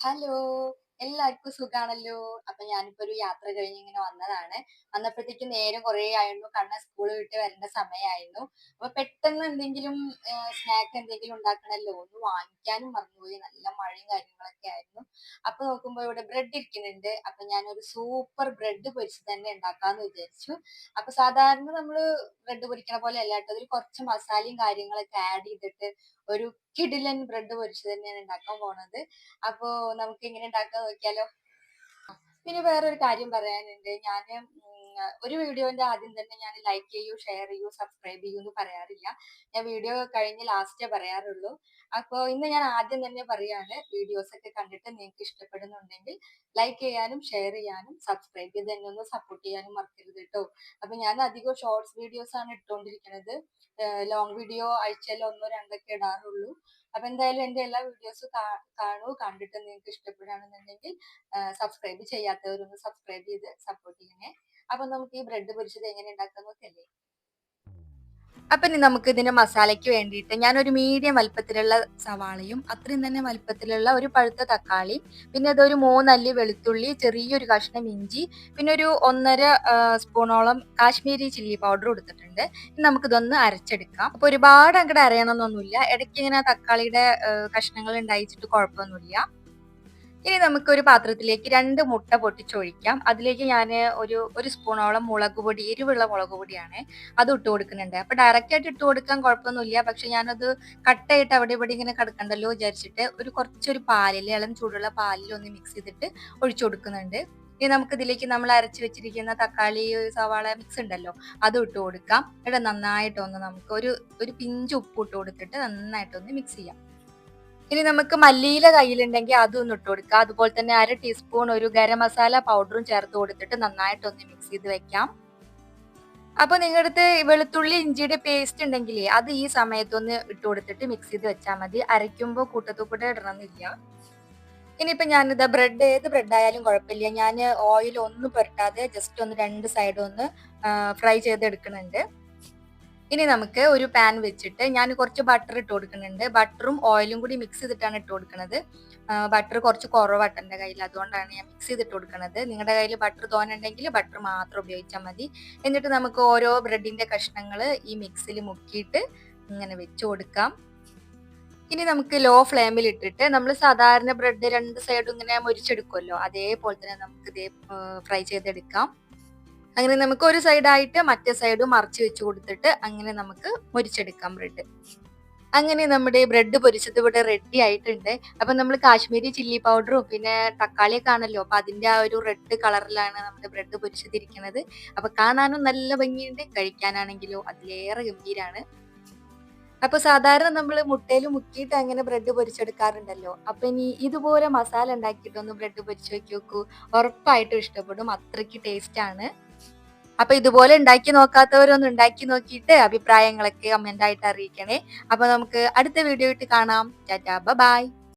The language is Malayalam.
Hello. എല്ലാവർക്കും സുഖാണല്ലോ. അപ്പൊ ഞാനിപ്പോ ഒരു യാത്ര കഴിഞ്ഞ് ഇങ്ങനെ വന്നതാണ്. വന്നപ്പോഴത്തേക്ക് നേരം കുറെ ആയിരുന്നു. കണ്ണ സ്കൂൾ വിട്ട് വരേണ്ട സമയമായിരുന്നു അപ്പൊ പെട്ടെന്ന് എന്തെങ്കിലും സ്നാക്ക് എന്തെങ്കിലും ഉണ്ടാക്കണല്ലോ. ഒന്ന് വാങ്ങിക്കാനും മറന്നുപോയി. നല്ല മഴയും കാര്യങ്ങളൊക്കെ ആയിരുന്നു. അപ്പൊ നോക്കുമ്പോ ഇവിടെ ബ്രെഡ് ഇരിക്കുന്നുണ്ട്. അപ്പൊ ഞാൻ ഒരു സൂപ്പർ ബ്രെഡ് പൊരിച്ച് തന്നെ ഉണ്ടാക്കാന്ന് വിചാരിച്ചു. അപ്പൊ സാധാരണ നമ്മൾ ബ്രെഡ് പൊരിക്കണ പോലെ അല്ല കേട്ടോ. അതിൽ കുറച്ച് മസാലയും കാര്യങ്ങളൊക്കെ ആഡ് ചെയ്തിട്ട് ഒരു കിടിലൻ ബ്രെഡ് പൊരിച്ച് തന്നെയാണ് ഉണ്ടാക്കാൻ പോണത്. അപ്പോ നമുക്ക് എങ്ങനെ ഉണ്ടാക്കാൻ നോക്കിയാലോ? പിന്നെ വേറൊരു കാര്യം പറയാനുണ്ട്. ഞാൻ ഒരു വീഡിയോന്റെ ആദ്യം തന്നെ ഞാൻ ലൈക്ക് ചെയ്യൂ ഷെയർ ചെയ്യൂ സബ്സ്ക്രൈബ് ചെയ്യൂ എന്ന് പറയാറില്ല. ഞാൻ വീഡിയോ കഴിഞ്ഞ് ലാസ്റ്റേ പറയാറുള്ളൂ. അപ്പോൾ ഇന്ന് ഞാൻ ആദ്യം തന്നെ പറയാണ് വീഡിയോസ് ഒക്കെ കണ്ടിട്ട് നിങ്ങൾക്ക് ഇഷ്ടപ്പെടുന്നുണ്ടെങ്കിൽ ലൈക്ക് ചെയ്യാനും ഷെയർ ചെയ്യാനും സബ്സ്ക്രൈബ് ചെയ്ത് എന്നെ ഒന്ന് സപ്പോർട്ട് ചെയ്യാനും മറക്കരുത് കേട്ടോ അപ്പൊ ഞാൻ അധികം ഷോർട്സ് വീഡിയോസ് ആണ് ഇട്ടുകൊണ്ടിരിക്കുന്നത് ലോങ് വീഡിയോ ആഴ്ചയിൽ ഒന്നോ രണ്ടൊക്കെ ഇടാറുള്ളൂ. അപ്പൊ എന്തായാലും എന്റെ എല്ലാ വീഡിയോസ് കാണൂ. കണ്ടിട്ട് നിങ്ങൾക്ക് ഇഷ്ടപ്പെടുകയാണെന്നുണ്ടെങ്കിൽ സബ്സ്ക്രൈബ് ചെയ്യാത്തവരൊന്ന് സബ്സ്ക്രൈബ് ചെയ്ത് സപ്പോർട്ട് ചെയ്യണേ. അപ്പൊ നമുക്ക് ഈ ബ്രെഡ് പൊരിച്ചത് എങ്ങനെ ഉണ്ടാക്കാൻ നോക്കല്ലേ അപ്പൊ ഇനി നമുക്ക് ഇതിന്റെ മസാലയ്ക്ക് വേണ്ടിയിട്ട് ഞാനൊരു മീഡിയം വലുപ്പത്തിലുള്ള സവാളയും അത്രയും തന്നെ വലുപ്പത്തിലുള്ള ഒരു പഴുത്ത തക്കാളി പിന്നെ അതൊരു മൂന്നല്ലി വെളുത്തുള്ളി ചെറിയൊരു കഷ്ണം ഇഞ്ചി പിന്നെ ഒരു ഒന്നര സ്പൂണോളം കാശ്മീരി ചില്ലി പൗഡർ കൊടുത്തിട്ടുണ്ട്. ഇനി നമുക്കിതൊന്ന് അരച്ചെടുക്കാം. അപ്പോൾ ഒരുപാട് അങ്ങോട്ട് അരയണമെന്നൊന്നുമില്ല ഇടയ്ക്ക് ഇങ്ങനെ തക്കാളിയുടെ കഷ്ണങ്ങൾ ഉണ്ടായിച്ചിട്ട് കുഴപ്പമൊന്നുമില്ല. ഇനി നമുക്ക് ഒരു പാത്രത്തിലേക്ക് രണ്ട് മുട്ട പൊട്ടിച്ചൊഴിക്കാം. അതിലേക്ക് ഞാൻ ഒരു ഒരു സ്പൂണോളം മുളക് പൊടി എരിവുള്ള മുളക് പൊടിയാണ് അത് ഇട്ട് കൊടുക്കുന്നുണ്ട്. അപ്പൊ ഡയറക്റ്റ് ആയിട്ട് ഇട്ട് കൊടുക്കാൻ കുഴപ്പമൊന്നുമില്ല. പക്ഷെ ഞാനത് കട്ടായിട്ട് അവിടെ ഇവിടെ ഇങ്ങനെ കിടക്കണ്ടല്ലോ വിചാരിച്ചിട്ട് ഒരു കുറച്ചൊരു പാലിൽ ഇളം ചൂടുള്ള പാലിൽ ഒന്ന് മിക്സ് ചെയ്തിട്ട് ഒഴിച്ചു കൊടുക്കുന്നുണ്ട്. ഇനി നമുക്ക് ഇതിലേക്ക് നമ്മൾ അരച്ചു വെച്ചിരിക്കുന്ന തക്കാളി സവാള മിക്സ് ഉണ്ടല്ലോ അത് ഇട്ട് കൊടുക്കാം. ഇവിടെ നന്നായിട്ടൊന്ന് നമുക്ക് ഒരു ഒരു പിഞ്ച് ഉപ്പ് ഇട്ട് കൊടുത്തിട്ട് നന്നായിട്ടൊന്ന് മിക്സ് ചെയ്യാം. ഇനി നമുക്ക് മല്ലിയില കയ്യിലുണ്ടെങ്കിൽ അതും ഇട്ട് കൊടുക്കാം. അതുപോലെ തന്നെ അര ടീസ്പൂൺ ഒരു ഗരം മസാല പൗഡറും ചേർത്ത് കൊടുത്തിട്ട് നന്നായിട്ടൊന്ന് മിക്സ് ചെയ്ത് വെക്കാം. അപ്പൊ നിങ്ങളുടെ അടുത്ത് വെളുത്തുള്ളി ഇഞ്ചിയുടെ പേസ്റ്റ് ഉണ്ടെങ്കിലേ അത് ഈ സമയത്തൊന്ന് ഇട്ട് കൊടുത്തിട്ട് മിക്സ് ചെയ്ത് വെച്ചാൽ മതി. അരയ്ക്കുമ്പോൾ കൂട്ടത്തുകൂടെ ഇടണമെന്നില്ല. ഇനിയിപ്പോ ഞാനിത് ബ്രെഡ് ഏത് ബ്രെഡ് ആയാലും കുഴപ്പമില്ല. ഞാൻ ഓയിൽ ഒന്നും പുരട്ടാതെ ജസ്റ്റ് ഒന്ന് രണ്ട് സൈഡും ഒന്ന് ഫ്രൈ ചെയ്തെടുക്കുന്നുണ്ട്. ഇനി നമുക്ക് ഒരു പാൻ വെച്ചിട്ട് ഞാൻ കുറച്ച് ബട്ടർ ഇട്ട് കൊടുക്കുന്നുണ്ട്. ബട്ടറും ഓയിലും കൂടി മിക്സ് ചെയ്തിട്ടാണ് ഇട്ട് കൊടുക്കുന്നത്. ബട്ടർ കുറച്ച് കുറവാട്ട് എന്റെ കയ്യിൽ. അതുകൊണ്ടാണ് ഞാൻ മിക്സ് ചെയ്തിട്ട് കൊടുക്കുന്നത്. നിങ്ങളുടെ കയ്യിൽ ബട്ടർ തോന്നുന്നുണ്ടെങ്കിൽ ബട്ടർ മാത്രം ഉപയോഗിച്ചാൽ മതി. എന്നിട്ട് നമുക്ക് ഓരോ ബ്രെഡിന്റെ കഷ്ണങ്ങൾ ഈ മിക്സിൽ മുക്കിയിട്ട് ഇങ്ങനെ വെച്ച് കൊടുക്കാം. ഇനി നമുക്ക് ലോ ഫ്ലെയിമിൽ ഇട്ടിട്ട് നമ്മൾ സാധാരണ ബ്രെഡ് രണ്ട് സൈഡും ഇങ്ങനെ മുരിച്ചെടുക്കുമല്ലോ അതേപോലെ തന്നെ നമുക്ക് ഇതേ ഫ്രൈ ചെയ്തെടുക്കാം. അങ്ങനെ നമുക്ക് ഒരു സൈഡായിട്ട് മറ്റേ സൈഡ് മറച്ചു വെച്ച് കൊടുത്തിട്ട് അങ്ങനെ നമുക്ക് മുരിച്ചെടുക്കാം ബ്രെഡ്. അങ്ങനെ നമ്മുടെ ബ്രെഡ് പൊരിച്ചത് ഇവിടെ റെഡി ആയിട്ടുണ്ട്. അപ്പൊ നമ്മൾ കാശ്മീരി ചില്ലി പൗഡറും പിന്നെ തക്കാളിയൊക്കെ ആണല്ലോ. അപ്പൊ അതിന്റെ ആ ഒരു റെഡ് കളറിലാണ് നമ്മുടെ ബ്രെഡ് പൊരിച്ചതിരിക്കുന്നത്. അപ്പൊ കാണാനും നല്ല ഭംഗിയുണ്ട്. കഴിക്കാനാണെങ്കിലോ അതിലേറെ ഗംഭീരാണ്. അപ്പൊ സാധാരണ നമ്മൾ മുട്ടയിൽ മുക്കിയിട്ട് അങ്ങനെ ബ്രെഡ് പൊരിച്ചെടുക്കാറുണ്ടല്ലോ. അപ്പൊ ഇനി ഇതുപോലെ മസാല ഉണ്ടാക്കിയിട്ടൊന്ന് ബ്രെഡ് പൊരിച്ചു വെക്കി നോക്കൂ. ഉറപ്പായിട്ടും ഇഷ്ടപ്പെടും. അത്രയ്ക്ക് ടേസ്റ്റ് ആണ്. അപ്പൊ ഇതുപോലെ ഉണ്ടാക്കി നോക്കാത്തവരൊന്ന് ഉണ്ടാക്കി നോക്കിയിട്ട് അഭിപ്രായങ്ങളൊക്കെ കമന്റ് ആയിട്ട് അറിയിക്കണേ. അപ്പൊ നമുക്ക് അടുത്ത വീഡിയോ ഇട്ട് കാണാം. Tata bye